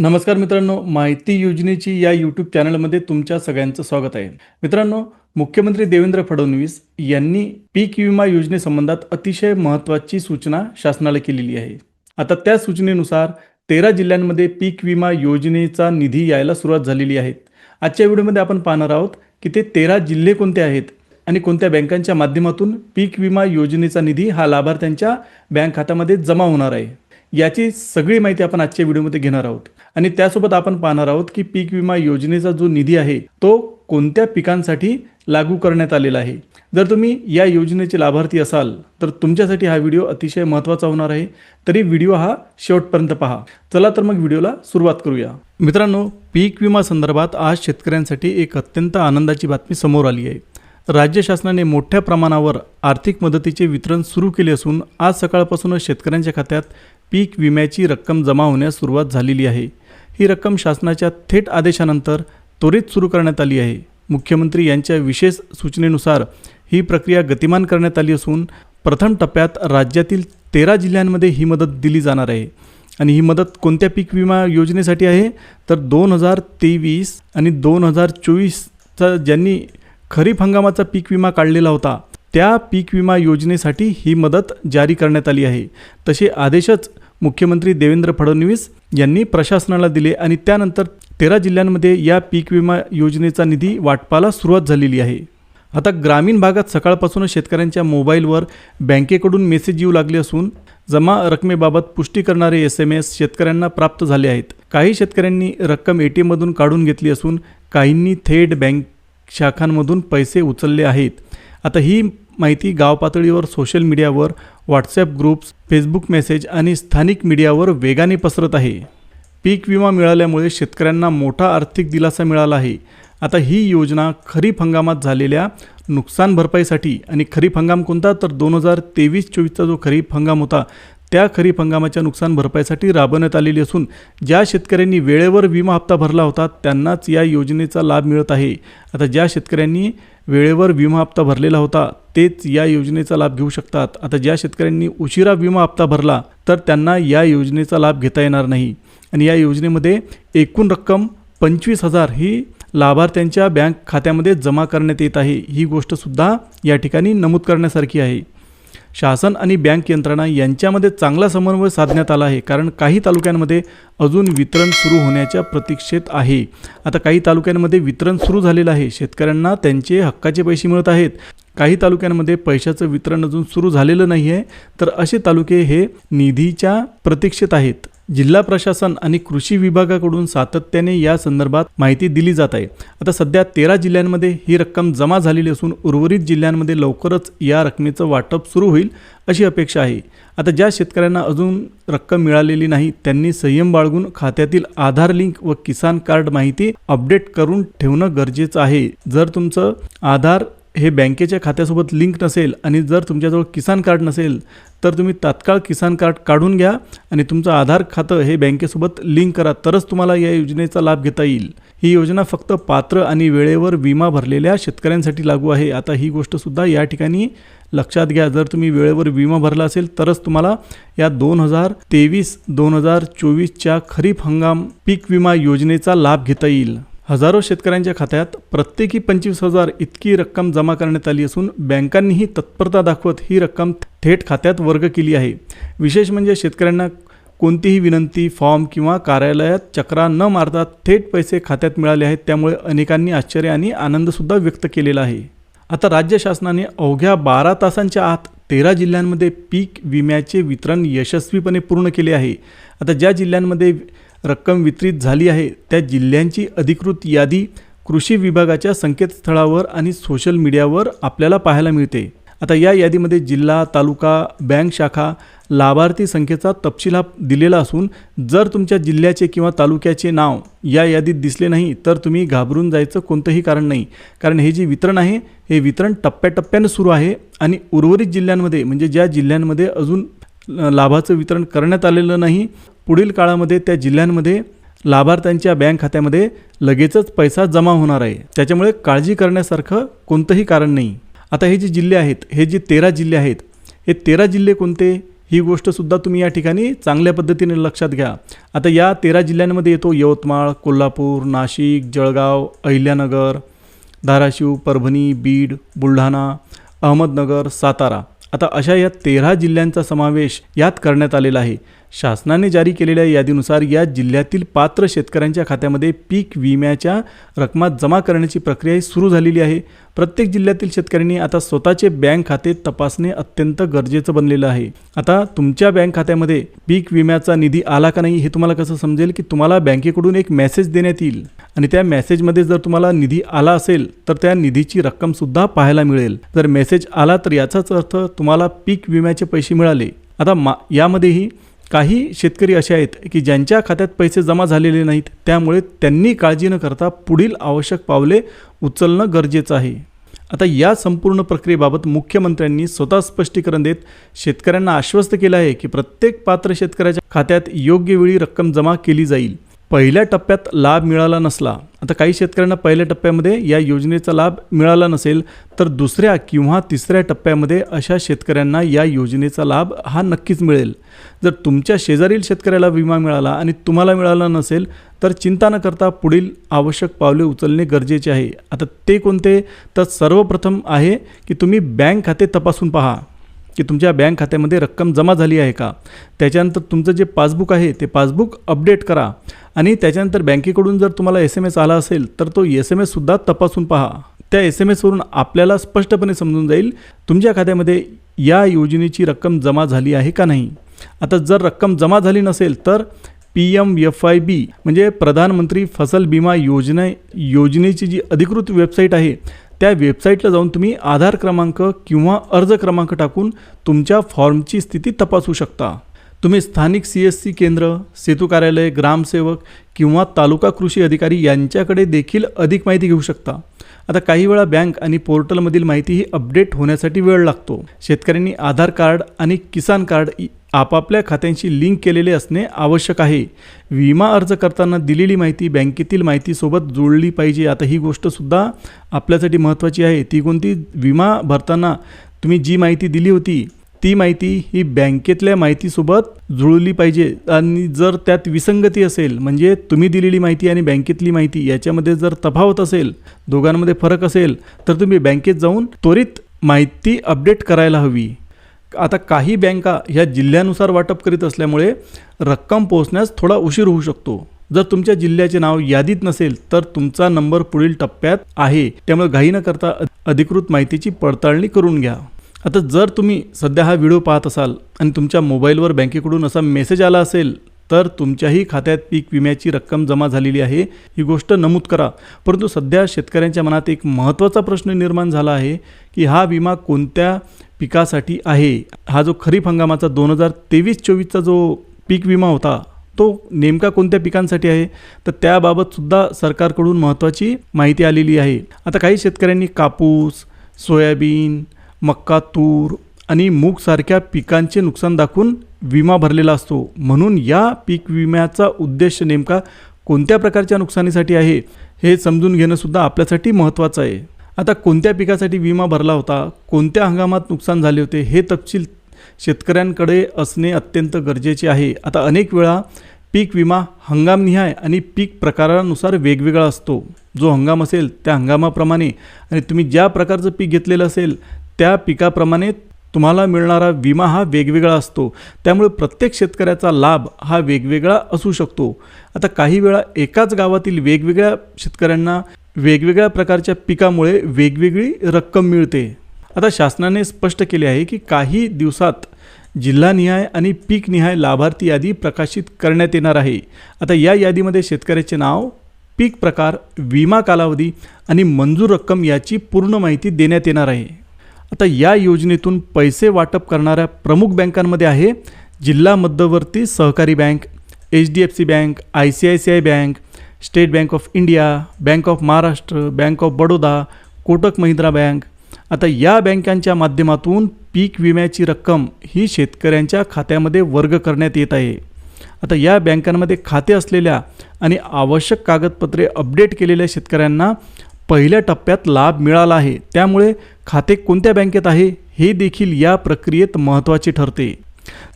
नमस्कार मित्रांनो माहिती योजनेची या यूट्यूब चॅनलमध्ये तुमच्या सगळ्यांचं स्वागत आहे. मित्रांनो मुख्यमंत्री देवेंद्र फडणवीस यांनी पीक विमा योजनेसंबंधात अतिशय महत्त्वाची सूचना शासनाला केलेली आहे. आता त्या सूचनेनुसार तेरा जिल्ह्यांमध्ये पीक विमा योजनेचा निधी यायला सुरुवात झालेली आहे. आजच्या व्हिडिओमध्ये आपण पाहणार आहोत की ते तेरा जिल्हे कोणते आहेत आणि कोणत्या बँकांच्या माध्यमातून पीक विमा योजनेचा निधी हा लाभार्थ्यांच्या बँक खात्यामध्ये जमा होणार आहे. याची सगळी माहिती आपण आजच्या व्हिडिओमध्ये घेणार आहोत. आणि त्यासोबत आपण पाहणार आहोत की पीक विमा योजनेचा जो निधी आहे तो कोणत्या पिकांसाठी लागू करण्यात आलेला आहे. जर तुम्ही या योजनेचे लाभार्थी असाल तर तुमच्यासाठी हा व्हिडिओ अतिशय महत्त्वाचा होणार आहे. तरी व्हिडिओ हा शेवटपर्यंत पहा. चला तर मग व्हिडिओला सुरुवात करूया. मित्रांनो पीक विमा संदर्भात आज शेतकऱ्यांसाठी एक अत्यंत आनंदाची बातमी समोर आली आहे. राज्य शासनाने मोठ्या प्रमाणावर आर्थिक मदतीचे वितरण सुरू केले असून आज सकाळपासूनच शेतकऱ्यांच्या खात्यात पीक विम्याची रक्कम जमा होण्यास सुरुवात झालेली आहे. ही रक्कम शासनाच्या थेट आदेशानंतर त्वरित सुरू करण्यात आली आहे. मुख्यमंत्री यांच्या विशेष सूचनेनुसार ही प्रक्रिया गतिमान करण्यात आली असून प्रथम टप्प्यात राज्यातील तेरा जिल्ह्यांमध्ये ही मदत दिली जाणार आहे. आणि ही मदत कोणत्या पीक विमा योजनेसाठी आहे? तर दोन हजार तेवीस आणि दोन हजार चोवीसचा ज्यांनी खरीप हंगामाचा पीक विमा काढलेला होता त्या पीक विमा योजनेसाठी ही मदत जारी करण्यात आली आहे. तसे आदेशच मुख्यमंत्री देवेंद्र फडणवीस यांनी प्रशासनाला दिले आणि त्यानंतर तेरा जिल्ह्यांमध्ये या पीक विमा योजनेचा निधी वाटपाला सुरुवात झालेली आहे. आता ग्रामीण भागात सकाळपासूनच शेतकऱ्यांच्या मोबाईलवर बँकेकडून मेसेज येऊ लागले असून जमा रकमेबाबत पुष्टी करणारे एस एम एस शेतकऱ्यांना प्राप्त झाले आहेत. काही शेतकऱ्यांनी रक्कम ए टी एममधून काढून घेतली असून काहींनी थेट बँक शाखांमधून पैसे उचलले आहेत. आता ही माहिती गाव पातळीवर सोशल मीडियावर व्हॉट्सॲप ग्रुप्स फेसबुक मेसेज आणि स्थानिक मीडियावर वेगाने पसरत आहे. पीक विमा मिळाल्यामुळे शेतकऱ्यांना मोठा आर्थिक दिलासा मिळाला आहे. आता ही योजना खरीप हंगामात झालेल्या नुकसान भरपाईसाठी आणि खरीप हंगाम कोणता तर दोन हजार तेवीस चोवीसचा जो खरीप हंगाम होता त्या खरीप हंगामाच्या नुकसान भरपाईसाठी राबवण्यात आलेली असून ज्या शेतकऱ्यांनी वेळेवर विमा हप्ता भरला होता त्यांनाच या योजनेचा लाभ मिळत आहे. आता ज्या शेतकऱ्यांनी वेळेवर विमा हप्ता भरलेला होता तेच या योजनेचा लाभ घेऊ शकतात. आता ज्या शेतकऱ्यांनी उशिरा विमा हप्ता भरला तर त्यांना या योजनेचा लाभ घेता येणार नाही. आणि या योजनेमध्ये एकूण रक्कम पंचवीस हजार ही लाभार्थ्यांच्या बँक खात्यामध्ये जमा करण्यात येत आहे. ही गोष्टसुद्धा या ठिकाणी नमूद करण्यासारखी आहे. शासन आणि बँक यंत्रणा यांच्यामध्ये चांगला समन्वय साधण्यात आला आहे. कारण काही तालुक्यांमध्ये अजून वितरण सुरू होण्याच्या प्रतीक्षेत आहे. आता काही तालुक्यांमध्ये वितरण सुरू झालेलं आहे. शेतकऱ्यांना त्यांचे हक्काचे पैसे मिळत आहेत. काही तालुक्यांमध्ये पैशाचं वितरण अजून सुरू झालेलं नाही आहे तर असे तालुके हे निधीच्या प्रतीक्षेत आहेत. जिल्हा प्रशासन आणि कृषी विभागाकडून सातत्याने या संदर्भात माहिती दिली जात आहे. आता सध्या तेरा जिल्ह्यांमध्ये ही रक्कम जमा झालेली असून उर्वरित जिल्ह्यांमध्ये लवकरच या रकमेचं वाटप सुरू होईल अशी अपेक्षा आहे. आता ज्या शेतकऱ्यांना अजून रक्कम मिळालेली नाही त्यांनी संयम बाळगून खात्यातील आधार लिंक व किसान कार्ड माहिती अपडेट करून ठेवणं गरजेचं आहे. जर तुमचं आधार हे बँकेच्या खात्यासोबत लिंक नसेल आणि जर तुमच्याजवळ किसान कार्ड नसेल तर तुम्ही तात्काळ किसान कार्ड काढून घ्या आणि तुमचं आधार खातं हे बँकेसोबत लिंक करा तरच तुम्हाला या योजनेचा लाभ घेता येईल. ही योजना फक्त पात्र आणि वेळेवर विमा भरलेल्या शेतकऱ्यांसाठी लागू आहे. आता ही गोष्टसुद्धा या ठिकाणी लक्षात घ्या. जर तुम्ही वेळेवर विमा भरला असेल तरच तुम्हाला या दोन हजार तेवीस दोन हजार चोवीसच्या खरीप हंगाम पीक विमा योजनेचा लाभ घेता येईल. हजारो शेतकऱ्यांच्या खात्यात प्रत्येकी पंचवीस हजार इतकी रक्कम जमा करण्यात आली असून बँकांनीही तत्परता दाखवत ही रक्कम थेट खात्यात वर्ग केली आहे. विशेष म्हणजे शेतकऱ्यांना कोणतीही विनंती फॉर्म किंवा कार्यालयात चक्रा न मारता थेट पैसे खात्यात मिळाले आहेत त्यामुळे अनेकांनी आश्चर्य आणि आनंदसुद्धा व्यक्त केलेला आहे. आता राज्य शासनाने अवघ्या बारा तासांच्या आत तेरा जिल्ह्यांमध्ये पीक विम्याचे वितरण यशस्वीपणे पूर्ण केले आहे. आता ज्या जिल्ह्यांमध्ये रक्कम वितरित झाली आहे. त्या जिल्ह्यांची अधिकृत यादी कृषी विभागाच्या संकेतस्थळावर आणि सोशल मीडियावर आपल्याला पाहायला मिळते. आता या यादीमध्ये जिल्हा तालुका बँक शाखा लाभार्थी संख्येचा तपशील हा दिलेला असून जर तुमच्या जिल्ह्याचे किंवा तालुक्याचे नाव या यादीत दिसले नाही तर तुम्ही घाबरून जायचं कोणतंही कारण नाही. कारण हे जे वितरण आहे हे वितरण टप्प्याटप्प्यानं सुरू आहे आणि उर्वरित जिल्ह्यांमध्ये म्हणजे ज्या जिल्ह्यांमध्ये अजून लाभाचं वितरण करण्यात आलेलं नाही पुढील काळामध्ये त्या जिल्ह्यांमध्ये लाभार्थ्यांच्या बँक खात्यामध्ये लगेचच पैसा जमा होणार आहे. त्याच्यामुळे काळजी करण्यासारखं कोणतंही कारण नाही. आता हे जे जिल्हे आहेत हे जे तेरा जिल्हे आहेत हे तेरा जिल्हे कोणते? ही गोष्टसुद्धा तुम्ही या ठिकाणी चांगल्या पद्धतीने लक्षात घ्या. आता या तेरा जिल्ह्यांमध्ये येतो यवतमाळ कोल्हापूर नाशिक जळगाव अहिल्यानगर धाराशिव परभणी बीड बुलढाणा अहमदनगर सातारा. आता अशा या तेरा जिल्ह्यांचा समावेश यात करण्यात आलेला आहे. शासनाने जारी केलेल्या यादीनुसार या जिल्ह्यातील पात्र शेतकऱ्यांच्या खात्यामध्ये पीक विम्याच्या रकमा जमा करण्याची प्रक्रिया सुरू झालेली आहे. प्रत्येक जिल्ह्यातील शेतकऱ्यांनी आता स्वतःचे बँक खाते तपासणे अत्यंत गरजेचं बनलेलं आहे. आता तुमच्या बँक खात्यामध्ये पीक विम्याचा निधी आला का नाही हे तुम्हाला कसं समजेल की तुम्हाला बँकेकडून एक मेसेज देण्यात येईल? आणि त्या मेसेजमध्ये जर तुम्हाला निधी आला असेल तर त्या निधीची रक्कमसुद्धा पाहायला मिळेल. जर मेसेज आला तर याचाच अर्थ तुम्हाला पीक विम्याचे पैसे मिळाले. आता मा यामध्येही काही शेतकरी असे आहेत की ज्यांच्या खात्यात पैसे जमा झालेले नाहीत त्यामुळे त्यांनी काळजी न करता पुढील आवश्यक पावले उचलणं गरजेचं आहे. आता या संपूर्ण प्रक्रियेबाबत मुख्यमंत्र्यांनी स्वतः स्पष्टीकरण देत शेतकऱ्यांना आश्वस्त केलं आहे की प्रत्येक पात्र शेतकऱ्याच्या खात्यात योग्य वेळी रक्कम जमा केली जाईल. पहिल्या टप्प्यात लाभ मिळाला नसला आता काही शेतकऱ्यांना पहिल्या टप्प्यामध्ये या योजनेचा लाभ मिळाला नसेल तर दुसऱ्या किंवा तिसऱ्या टप्प्यामध्ये अशा शेतकऱ्यांना या योजनेचा लाभ हा नक्कीच मिळेल. जर तुमच्या शेजारील शेतकऱ्याला विमा मिळाला आणि तुम्हाला मिळाला नसेल तर चिंता न करता पुढील आवश्यक पावले उचलणे गरजेचे आहे. आता ते कोणते? तर सर्वप्रथम आहे की तुम्ही बँक खाते तपासून पहा. की तुमच्या बँक खात्यामध्ये रक्कम जमा झाली आहे का? त्याच्यानंतर तुमचं जे पासबुक आहे ते पासबुक अपडेट करा. आणि त्याच्यानंतर बँकेकडून जर तुम्हाला एस एम एस आला असेल तर तो एस एम एससुद्धा तपासून पहा. त्या एस एम एसवरून आपल्याला स्पष्टपणे समजून जाईल तुमच्या खात्यामध्ये या योजनेची रक्कम जमा झाली आहे का नाही? आता जर रक्कम जमा झाली नसेल तर P M F I B म्हणजे प्रधानमंत्री फसल विमा योजना योजनेची जी अधिकृत वेबसाईट आहे त्या वेबसाईटला जाऊन तुम्ही आधार क्रमांक किंवा अर्ज क्रमांक टाकून तुमच्या फॉर्मची स्थिती तपासू शकता. तुम्ही स्थानिक सी एस सी केंद्र सेतू कार्यालय ग्रामसेवक किंवा तालुका कृषी अधिकारी यांच्याकडे देखील अधिक माहिती घेऊ शकता. आता काही वेळा बँक आणि पोर्टलमधील माहिती ही अपडेट होण्यासाठी वेळ लागतो. शेतकऱ्यांनी आधार कार्ड आणि किसान कार्ड आपापल्या खात्यांशी लिंक केलेले असणे आवश्यक आहे. विमा अर्ज करताना दिलेली माहिती बँकेतील माहितीसोबत जोडली पाहिजे आता ही गोष्टसुद्धा आपल्यासाठी महत्त्वाची आहे. ती कोणती? विमा भरताना तुम्ही जी माहिती दिली होती ती माहिती ही बँकेतल्या माहितीसोबत जुळली पाहिजे. आणि जर त्यात विसंगती असेल म्हणजे तुम्ही दिलेली माहिती आणि बँकेतली माहिती याच्यामध्ये जर तफावत असेल दोघांमध्ये फरक असेल तर तुम्ही बँकेत जाऊन त्वरित माहिती अपडेट करायला हवी. आता काही बँका ह्या जिल्ह्यानुसार वाटप करीत असल्यामुळे रक्कम पोहोचण्यास थोडा उशीर होऊ शकतो. जर तुमच्या जिल्ह्याचे नाव यादीत नसेल तर तुमचा नंबर पुढील टप्प्यात आहे. त्यामुळे घाई न करता अधिकृत माहितीची पडताळणी करून घ्या. आता जर तुम्ही सध्या हा व्हिडिओ पाहत असाल आणि तुमच्या मोबाईलवर बँकेकडून असा मेसेज आला असेल तर तुमच्याही खात्यात पीक विम्याची रक्कम जमा झालेली आहे. ही गोष्ट नमूद करा. परंतु सध्या शेतकऱ्यांच्या मनात एक महत्त्वाचा प्रश्न निर्माण झाला आहे की हा विमा कोणत्या पिकासाठी आहे? हा जो खरीप हंगामाचा दोन हजार तेवीस चोवीसचा जो पीक विमा होता तो नेमका कोणत्या पिकांसाठी आहे? तर त्याबाबतसुद्धा सरकारकडून महत्त्वाची माहिती आलेली आहे. आता काही शेतकऱ्यांनी कापूस सोयाबीन मक्का तूर आणि मूगसारख्या पिकांचे नुकसान दाखवून विमा भरलेला असतो. म्हणून या पीक विम्याचा उद्देश नेमका कोणत्या प्रकारच्या नुकसानीसाठी आहे हे समजून घेणंसुद्धा आपल्यासाठी महत्त्वाचं आहे. आता कोणत्या पिकासाठी विमा भरला होता कोणत्या हंगामात नुकसान झाले होते हे तपशील शेतकऱ्यांकडे असणे अत्यंत गरजेचे आहे. आता अनेक वेळा पीक विमा हंगामनिहाय आणि पीक प्रकारानुसार वेगवेगळा असतो. जो हंगाम असेल त्या हंगामाप्रमाणे आणि तुम्ही ज्या प्रकारचं पीक घेतलेलं असेल त्या पिकाप्रमाणे तुम्हाला मिळणारा विमा हा वेगवेगळा असतो. त्यामुळे प्रत्येक शेतकऱ्याचा लाभ हा वेगवेगळा असू शकतो. आता काही वेळा एकाच गावातील वेगवेगळ्या शेतकऱ्यांना वेगवेगळ्या प्रकारच्या पिकामुळे वेगवेगळी रक्कम मिळते. आता शासनाने स्पष्ट केले आहे की काही दिवसात जिल्हानिहाय आणि पीकनिहाय लाभार्थी यादी प्रकाशित करण्यात येणार आहे. आता या यादीमध्ये शेतकऱ्याचे नाव पीक प्रकार विमा कालावधी आणि मंजूर रक्कम याची पूर्ण माहिती देण्यात येणार आहे. आता या योजनेतून पैसे वाटप करणाऱ्या प्रमुख बँकांमध्ये आहे जिल्हा मध्यवर्ती सहकारी bank H D F C bank I C I C I bank State Bank of India Bank of Maharashtra Bank of Baroda Kotak Mahindra bank. आता या बँकांच्या माध्यमातून पीक विम्याची रक्कम ही शेतकऱ्यांच्या खात्यामध्ये वर्ग करण्यात येत आहे. आता या बँकांमध्ये खाते असलेल्या आणि आवश्यक कागदपत्रे अपडेट केलेल्या शेतकऱ्यांना पहिल्या टप्प्यात लाभ मिळाला आहे. त्यामुळे खाते कोणत्या बँकेत आहे हे देखील या प्रक्रियेत महत्त्वाचे ठरते.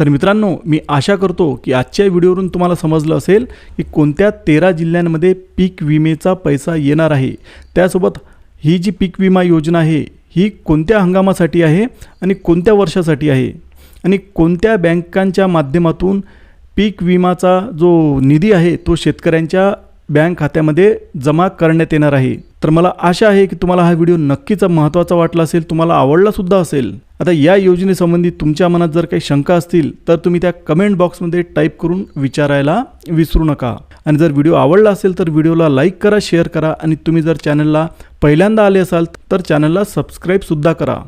तर मित्रांनो मी आशा करतो की आजच्या व्हिडिओवरून तुम्हाला समजलं असेल की कोणत्या तेरा जिल्ह्यांमध्ये पीक विमेचा पैसा येणार आहे. त्यासोबत ही जी पीक विमा योजना आहे ही कोणत्या हंगामासाठी आहे आणि कोणत्या वर्षासाठी आहे? आणि कोणत्या बँकांच्या माध्यमातून पीक विमाचा जो निधी आहे तो शेतकऱ्यांच्या बँक खात्यामध्ये जमा करण्यात येणार आहे. तर मला आशा आहे की तुम्हाला हा व्हिडिओ नक्कीच महत्त्वाचा वाटला असेल तुम्हाला आवडला सुद्धा असेल. आता या योजनेसंबंधी तुमच्या मनात जर काही शंका असतील तर तुम्ही त्या कमेंट बॉक्समध्ये टाईप करून विचारायला विसरू नका. आणि जर व्हिडिओ आवडला असेल तर व्हिडिओला लाईक करा शेअर करा. आणि तुम्ही जर चॅनलला पहिल्यांदा आले असाल तर चॅनलला सबस्क्राईबसुद्धा करा.